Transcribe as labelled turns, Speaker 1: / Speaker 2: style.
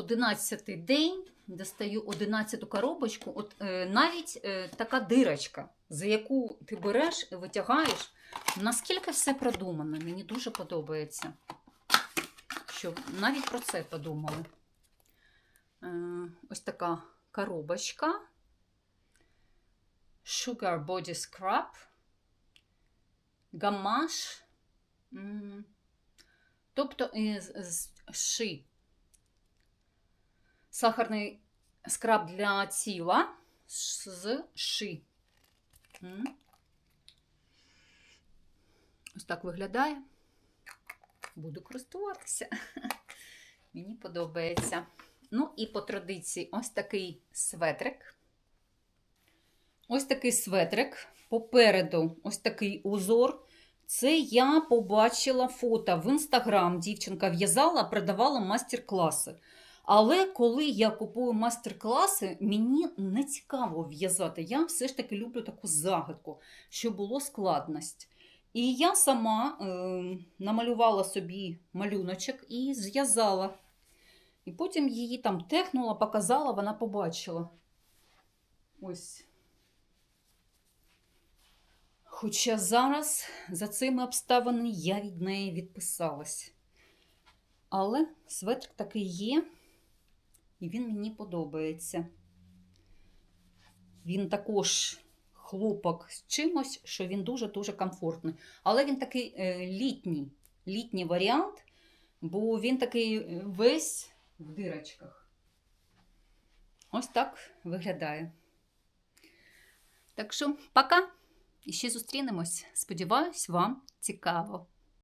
Speaker 1: Одинадцятий день, достаю одинадцяту коробочку. От е, навіть е, така дирочка, за яку ти береш і витягаєш. Наскільки все продумано, мені дуже подобається. Що навіть про це подумали. Е, ось така коробочка. Sugar Body Scrub. Гамаш. Тобто з ши. Сахарний скраб для тіла з ши. Ось так виглядає. Буду користуватися. Мені подобається. Ну і по традиції ось такий светрик. Ось такий светрик. Попереду ось такий узор. Це я побачила фото в інстаграм. Дівчинка в'язала, продавала мастер-класи. Але коли я купую мастер-класи, мені не цікаво в'язати. Я все ж таки люблю таку загадку, щоб було складність. І я сама е, намалювала собі малюночок і зв'язала. І потім її там технула, показала, вона побачила. Ось. Хоча зараз за цими обставинами я від неї відписалась. Але светрик такий є, і він мені подобається. Він також хлопок з чимось, що він дуже-дуже комфортний. Але він такий е, літній, літній варіант, бо він такий е, весь в дирочках. Ось так виглядає. Так що, пока! І ще зустрінемось. Сподіваюсь, вам цікаво.